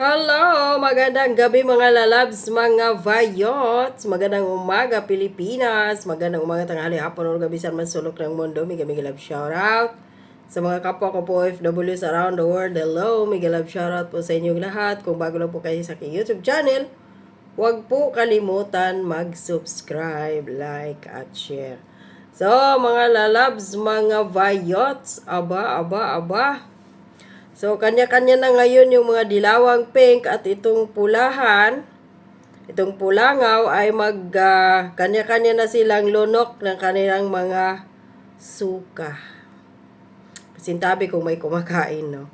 Hello! Magandang gabi mga lalabs, mga vayots! Magandang umaga Pilipinas! Magandang umaga tanghali hapon o gabi sa man sulok ng mundo. Mega mega love shoutout sa mga kapwa ko po OFWs around the world. Hello! Mega love shoutout po sa inyong lahat. Kung bago lang po kayo sa aking YouTube channel, huwag po kalimutan mag-subscribe, like, at share. So, mga lalabs, mga vayots, aba, aba, aba, So, kanya-kanya na ngayon yung mga dilawang pink at itong pulahan, itong pulangaw ay mag, ah, kanya-kanya na silang lunok ng kanilang mga suka. Sintabi kung may kumakain, no?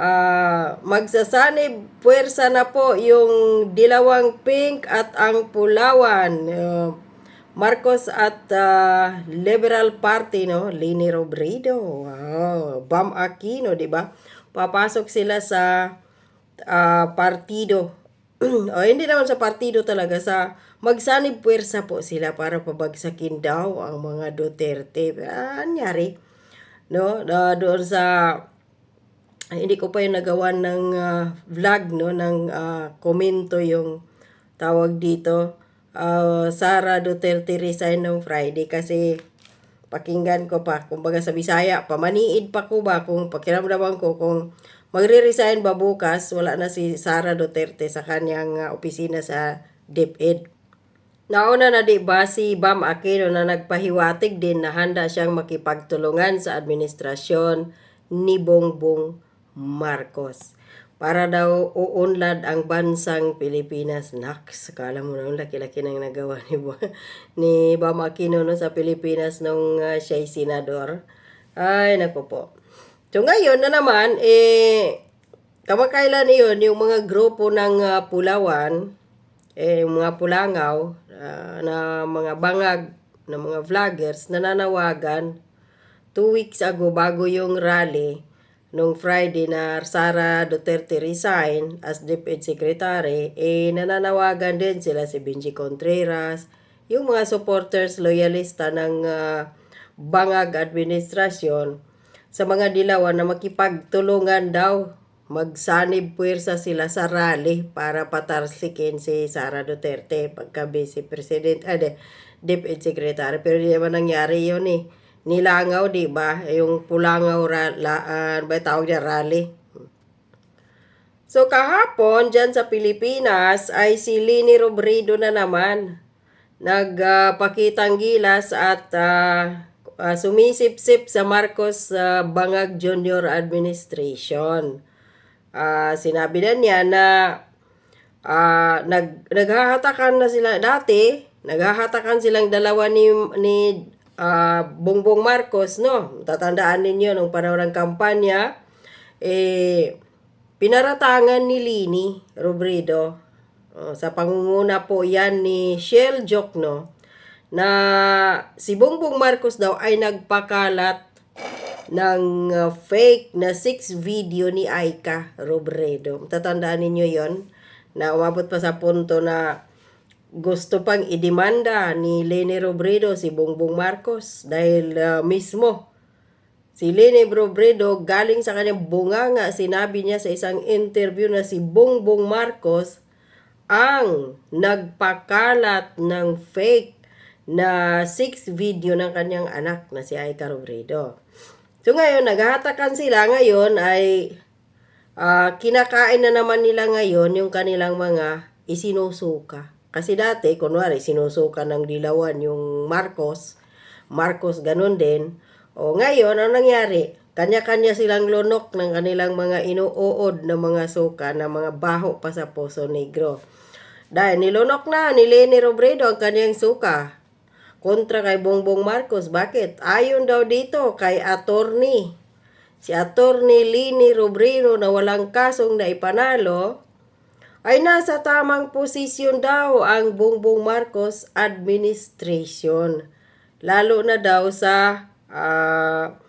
Ah, magsasanib puwersa na po yung dilawang pink at ang pulawan. Uh, Marcos at ah, Liberal Party, no? Lini Robredo. Wow. Bam Aquino, di ba? Papasok sila sa ah, partido. o hindi naman sa partido talaga. Sa magsanib puwersa po sila para pabagsakin daw ang mga Duterte. Ah, anyari? No? Na doon sa hindi ko pa yung nagawa ng ah, vlog no ng ah, komento yung tawag dito Ah, Sara Duterte resign ng Friday kasi pakinggan ko pa. Kumbaga sa Bisaya pamaniid pa ko ba kung pakiramdaman ko kung magre-resign ba bukas wala na si Sara Duterte sa kanyang ah, opisina sa DepEd. Nauna na di ba si Bam Aquino na nagpahiwatig din na handa siyang makipagtulungan sa administrasyon ni Bongbong Marcos para daw uunlad ang bansang Pilipinas. Naks, kala mo na laki-laki nang nagawa ni, ni Bam Aquino no, sa Pilipinas nung uh, siya'y senador. Ay, naku po. So ngayon na naman, eh, kamakailan iyon, yung mga grupo ng ah, Pulawan, eh, mga pulangaw, ah, na mga bangag, na mga vloggers, nananawagan, two weeks ago, bago yung rally, nung Friday na Sara Duterte resign as DepEd Secretary, eh, nananawagan din sila si Benji Contreras, yung mga supporters, loyalista ng ah, bangag administrasyon, sa mga dilawan na makipagtulungan daw. Magsanib puwersa sila sa rally para patarsikin si Sara Duterte pagka vice president ah, de, DepEd secretary. Pero di naman nangyari yun eh nilangaw di ba? Yung pulangaw la, ah, ba tawag niya? Rally. So kahapon dyan sa Pilipinas ay si Lini Robredo na naman nagpakitang gilas at ah, ah, sumisip-sip sa Marcos ah, Bangag Junior Administration. Ah, sinabi na niya na ah, nag, naghahatakan na sila dati, naghahatakan silang dalawa ni, ni ah, Bongbong Marcos, no? Tatandaan ninyo nung panahon ng kampanya, eh, pinaratangan ni Lini Robredo oh, sa pangunguna po yan ni Shell Jokno na si Bongbong Marcos daw ay nagpakalat ng uh, fake na six video ni Aika Robredo. Tatandaan ninyo yon na umabot pa sa punto na gusto pang idemanda ni Leni Robredo si Bongbong Marcos dahil uh, mismo Si Lene Robredo galing sa kanyang bunganga, sinabi niya sa isang interview na si Bongbong Marcos ang nagpakalat ng fake na six video ng kanyang anak na si Aika Robredo. So ngayon, naghahatakan sila ngayon ay ah, kinakain na naman nila ngayon yung kanilang mga isinusuka. Kasi dati, kunwari, sinusuka ng dilawan yung Marcos, Marcos ganun din. O ngayon, ano nangyari? Kanya-kanya silang lunok ng kanilang mga inuuod na mga suka na mga baho pa sa Poso Negro. Dahil nilunok na ni Leni Robredo ang kanyang suka kontra kay Bongbong Marcos. Bakit? Ayon daw dito kay attorney. Si attorney Lini Robredo na walang kasong na ipanalo ay nasa tamang posisyon daw ang Bongbong Marcos administration. Lalo na daw sa ah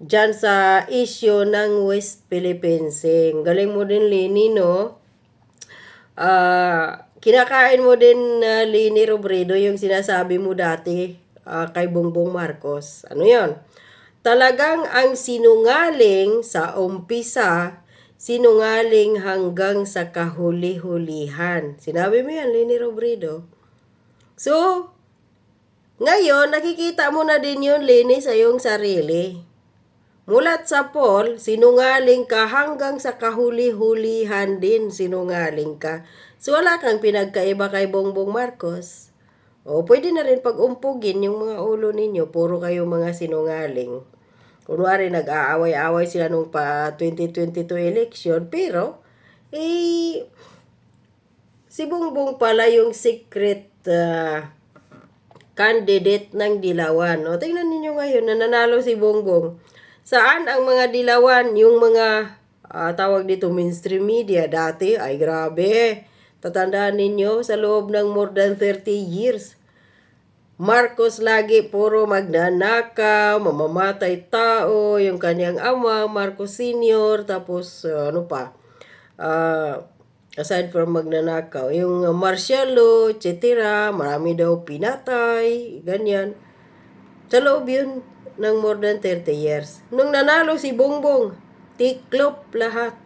dyan sa issue ng West Philippines. Sea. Galing mo din, Lini, no? Ah, kinakain mo din na Lini Robredo yung sinasabi mo dati ah, kay Bongbong Marcos. Ano yon? Talagang ang sinungaling sa umpisa sinungaling hanggang sa kahuli-hulihan. Sinabi mo yan, Lini Robredo. So, ngayon, nakikita mo na din yun, Lini, sa iyong sarili. Mulat sa Paul, sinungaling ka hanggang sa kahuli-hulihan din sinungaling ka. So, wala kang pinagkaiba kay Bongbong Marcos. O, pwede na rin pag-umpugin yung mga ulo ninyo. Puro kayo mga sinungaling. Kunwari, nag-aaway-aaway sila nung pa 2022 election. Pero, eh, si Bongbong pala yung secret ah, candidate ng Dilawan. O, tingnan ninyo ngayon, nananalo si Bongbong. Saan ang mga Dilawan, yung mga ah, tawag dito mainstream media dati, ay grabe. Tatandaan ninyo, sa loob ng more than 30 years, Marcos lagi puro magnanakaw, mamamatay tao, yung kanyang ama, Marcos Senior, tapos uh, ano pa, uh, aside from magnanakaw, yung uh, etc., marami daw pinatay, ganyan. Sa loob yun ng more than 30 years. Nung nanalo si Bongbong, tiklop lahat.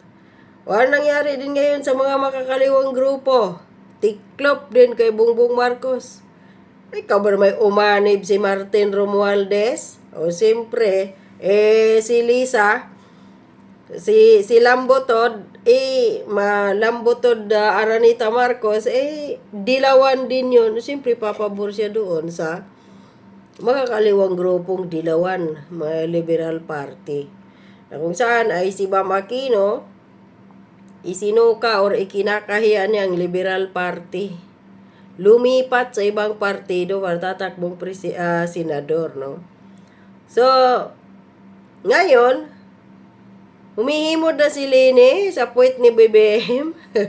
O ano nangyari din ngayon sa mga makakaliwang grupo? Tiklop din kay Bongbong Marcos. Ikaw ba may umanib si Martin Romualdez? O siyempre, eh si Lisa, si si Lambotod, eh ma Lambotod uh, Aranita Marcos, eh dilawan din yun. Siyempre papabor siya doon sa mga kaliwang grupong dilawan, mga Liberal Party. Na kung saan ay si Bam Aquino, isinuka or ikinakahiya niya ang Liberal Party lumipat sa ibang partido para tatakbong presi- ah, senador, no? So, ngayon, humihimod na si Lene sa puwit ni BBM.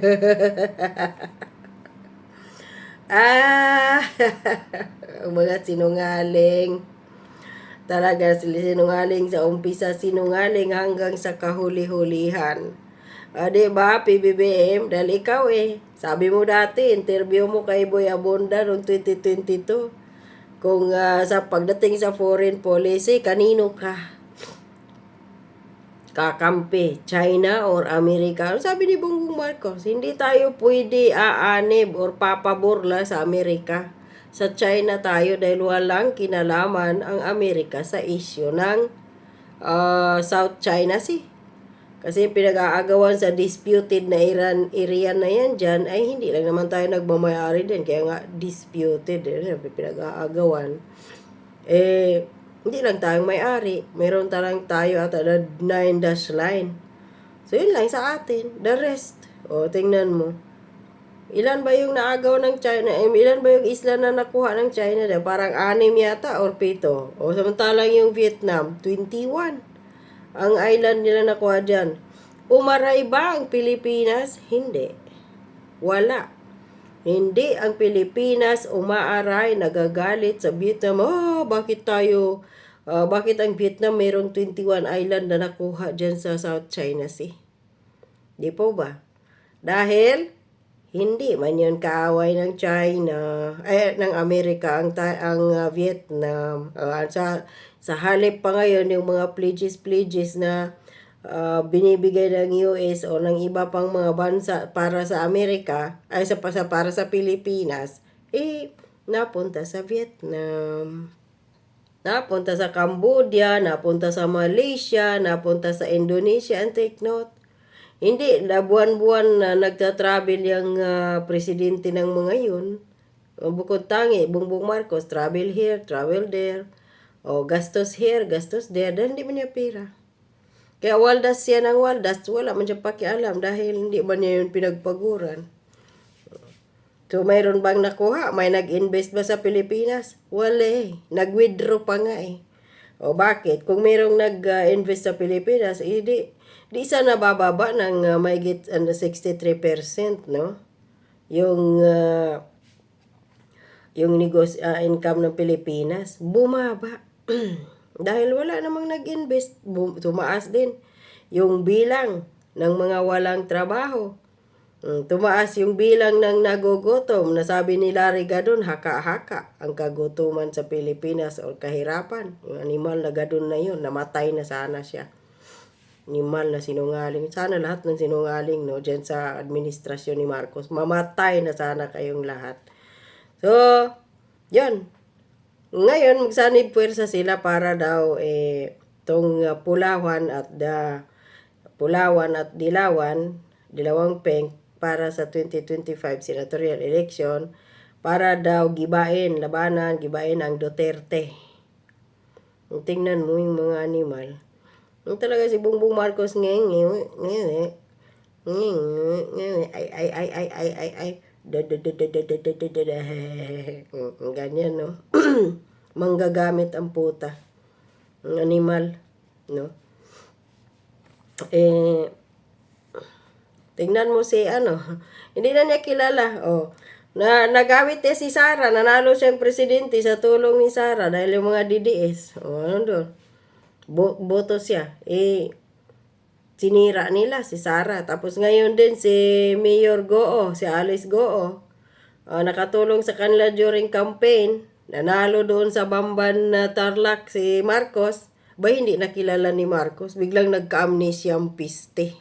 ah, mga sinungaling. Talaga sila sinungaling sa umpisa, sinungaling hanggang sa kahuli-hulihan. Ah, di ba, PBBM? Dahil ikaw eh. Sabi mo dati, interview mo kay Boy Abunda noong 2022. Kung ah, sa pagdating sa foreign policy, kanino ka? Kakampi, China or Amerika? Sabi ni Bongbong Marcos? Hindi tayo pwede aanib or papaborla sa Amerika. Sa China tayo dahil walang kinalaman ang Amerika sa issue ng ah, South China Sea. Kasi pinag-aagawan sa disputed na Iran, area na yan dyan, ay hindi lang naman tayo nagmamayari din. Kaya nga, disputed, eh, pinag-aagawan. Eh, hindi lang tayong may-ari. Meron talang tayo at na 9 dash line. So, yun lang sa atin. The rest, o, tingnan mo. Ilan ba yung naagaw ng China? Eh, ilan ba yung isla na nakuha ng China? Parang anim yata or pito. O, samantalang yung Vietnam, 21 ang island nila nakuha dyan. Umaray ba ang Pilipinas? Hindi. Wala. Hindi ang Pilipinas umaaray, nagagalit sa Vietnam. Oh, bakit tayo, ah, bakit ang Vietnam mayroong 21 island na nakuha dyan sa South China Sea? Di po ba? Dahil, hindi man yun kaaway ng China, eh, ng Amerika, ang, ang ah, Vietnam. Ah, sa, sa halip pa ngayon, yung mga pledges-pledges na ah, binibigay ng US o ng iba pang mga bansa para sa Amerika, ay sa, sa para sa Pilipinas, eh, napunta sa Vietnam. Napunta sa Cambodia, napunta sa Malaysia, napunta sa Indonesia, and take note, hindi, na buwan-buwan na nagta-travel yung ah, presidente ng mga yun. Bukod tangi, Bongbong Marcos, travel here, travel there. O gastos here, gastos there, dahil hindi man niya pera. Kaya waldas siya ng waldas, wala man siya pakialam dahil hindi man niya yun pinagpaguran. So, mayroon bang nakuha? May nag-invest ba sa Pilipinas? Wala eh. Nag-withdraw pa nga eh. O bakit? Kung mayroong nag-invest sa Pilipinas, eh, di, di sana bababa ng uh, may get ano, 63%, no? Yung ah, yung negos ah, income ng Pilipinas bumaba. Dahil wala namang nag-invest, tumaas din yung bilang ng mga walang trabaho. Mm, Tumaas yung bilang ng nagugutom. Nasabi ni Larry Gadon, haka-haka ang kagutuman sa Pilipinas o kahirapan. Yung animal na gadon na yun, namatay na sana siya. Animal na sinungaling. Sana lahat ng sinungaling, no, dyan sa administrasyon ni Marcos. Mamatay na sana kayong lahat. So, yun. Ngayon, magsanib puwersa sila para daw, eh, tong uh, Pulawan at the Pulawan at Dilawan, Dilawang Peng, para sa 2025 senatorial election, para daw gibain, labanan, gibain ang Duterte. Tingnan mo yung mga animal. Yung talaga si Bongbong Marcos ngayon, ngayon, ngayon, eh. ngayon, ngayon, ay, ay, ay, ay, ay, ay, ay, da, da, da, da, da, da, da, da, da, da, Mm, ganyan, no? Manggagamit ang puta. Ang animal, no? Eh, tingnan mo si, ano, hindi na niya kilala, oh. Na nagawit eh si Sara, nanalo siyang presidente sa tulong ni Sara dahil yung mga DDS. Oh, ano doon? Bo- boto siya. Eh, sinira nila si Sara. Tapos ngayon din si Mayor Goo, si Alice Goo. ah, nakatulong sa kanila during campaign. Nanalo doon sa Bamban na Tarlac si Marcos. Ba hindi nakilala ni Marcos? Biglang nagka-amnesia ang piste.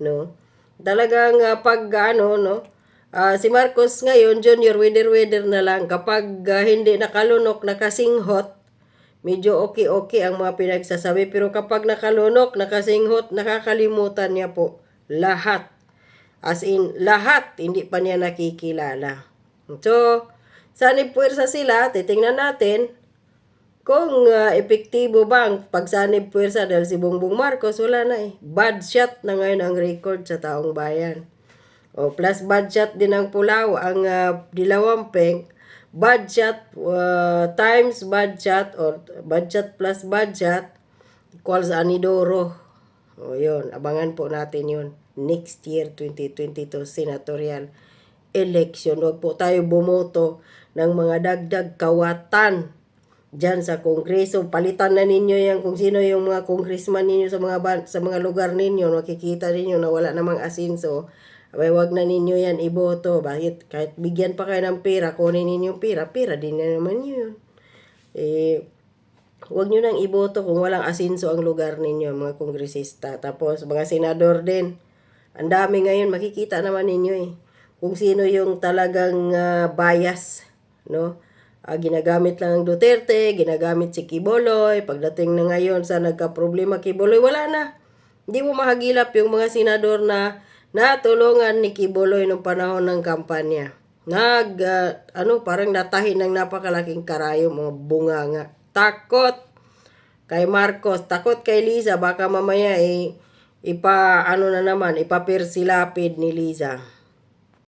No? Talagang ah, pag ano, no? Ah, si Marcos ngayon, junior, weder-weder na lang. Kapag ah, hindi nakalunok, nakasinghot, medyo okay-okay ang mga pinagsasabi. Pero kapag nakalunok, nakasinghot, nakakalimutan niya po lahat. As in, lahat, hindi pa niya nakikilala. So, sanib puwersa sila, titingnan natin kung ah, epektibo ba ang pagsanib puwersa dahil si Bongbong Marcos, wala na eh. Bad shot na ngayon ang record sa taong bayan. O plus bad shot din ang Pulaw, ang uh, Dilawampeng. Shot uh, times shot or shot plus shot equals Anidoro. O yun, abangan po natin yun. Next year, 2022 senatorial election. Huwag po tayo bumoto ng mga dagdag kawatan dyan sa kongreso. Palitan na ninyo yan kung sino yung mga congressman ninyo sa mga sa mga lugar ninyo. Makikita ninyo na wala namang asinso. Abay, wag na ninyo yan iboto. Bakit? Kahit bigyan pa kayo ng pera, kunin ninyo pera, pera din na naman yun. Eh, Huwag nyo nang iboto kung walang asinso ang lugar ninyo, mga kongresista. Tapos, mga senador din. Ang dami ngayon, makikita naman ninyo eh. Kung sino yung talagang ah, bias, no? Ah, ginagamit lang ang Duterte, ginagamit si Kiboloy. Pagdating na ngayon sa nagka-problema Kiboloy, wala na. Hindi mo mahagilap yung mga senador na natulungan ni Kiboloy nung panahon ng kampanya. Nag, ah, ano, parang natahin ng napakalaking karayo, mga bunganga. Takot kay Marcos, takot kay Liza, baka mamaya eh, ipa, ano na naman, ipapirsilapid ni Liza.